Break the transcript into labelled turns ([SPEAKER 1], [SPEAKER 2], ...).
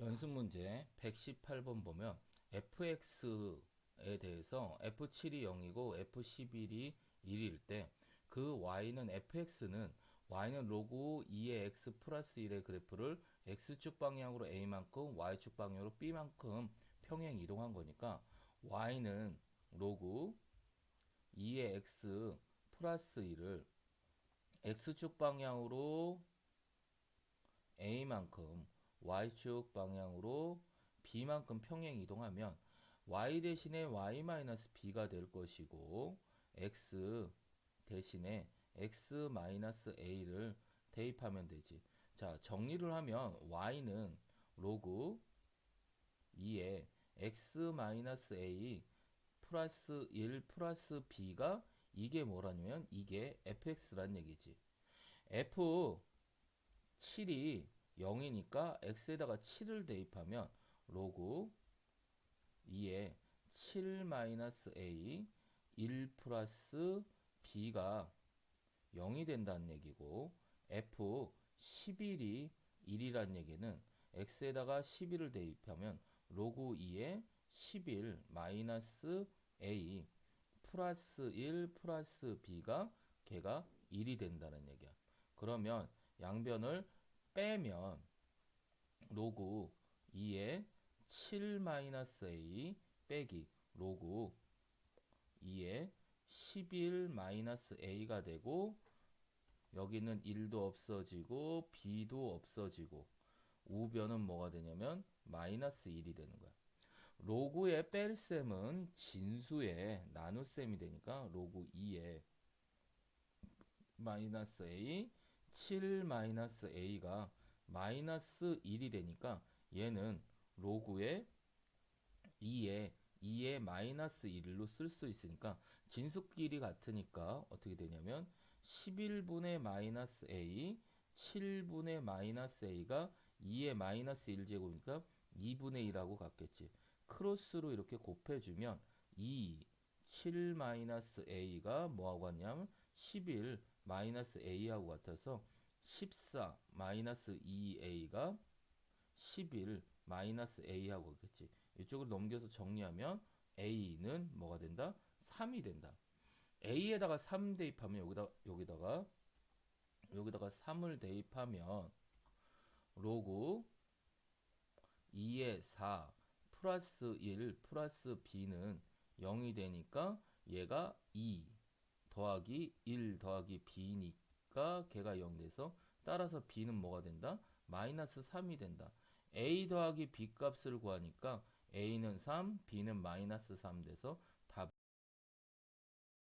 [SPEAKER 1] 연습 문제 118번 보면 fx에 대해서 f7이 0이고 f11이 1일 때 그 y는 fx는 y는 로그 2의 x 플러스 1의 그래프를 x축 방향으로 a만큼 y축 방향으로 b만큼 평행 이동한 거니까 y는 로그 2의 x 플러스 1을 x축 방향으로 a만큼 y축 방향으로 b만큼 평행 이동하면 y 대신에 y-b가 될 것이고 x 대신에 x-a를 대입하면 되지. 자, 정리를 하면 y는 로그 2에 x-a 플러스 1 플러스 b가 이게 뭐라냐면 이게 fx란 얘기지. f 7이 0이니까 x에다가 7을 대입하면 로그 2에 7-a 1 플러스 b가 0이 된다는 얘기고 f 11이 1이란 얘기는 x에다가 11을 대입하면 로그 2에 11 마이너스 a 플러스 1 플러스 b가 걔가 1이 된다는 얘기야. 그러면 양변을 빼면 로그 2에 7 마이너스 a 빼기 로그 2에 11 마이너스 a가 되고 여기는 1도 없어지고 b도 없어지고 우변은 뭐가 되냐면 마이너스 1이 되는 거야. 로그의 뺄셈은 진수의 나눗셈이 되니까 로그 2에 마이너스 a 7 마이너스 a가 마이너스 1이 되니까 얘는 로그의 2에 2에 마이너스 1로 쓸 수 있으니까 진수끼리 같으니까 어떻게 되냐면 11분의 마이너스 a 7분의 마이너스 a가 2의 마이너스 1제곱이니까 2분의 1하고 같겠지. 크로스로 이렇게 곱해주면 2, 7 마이너스 a가 뭐하고 같냐면 11 마이너스 a하고 같아서 14 마이너스 2a가 11 마이너스 a하고 같겠지. 이쪽으로 넘겨서 정리하면 a는 뭐가 된다? 3이 된다. a에다가 3 대입하면 여기다 여기다가 여기다가 3을 대입하면 로그 2에 4 플러스 1 플러스 b는 0이 되니까 얘가 2 더하기 1 더하기 b니까 걔가 0 돼서 따라서 b는 뭐가 된다? 마이너스 3이 된다. a 더하기 b 값을 구하니까 a는 3, b는 마이너스 3 돼서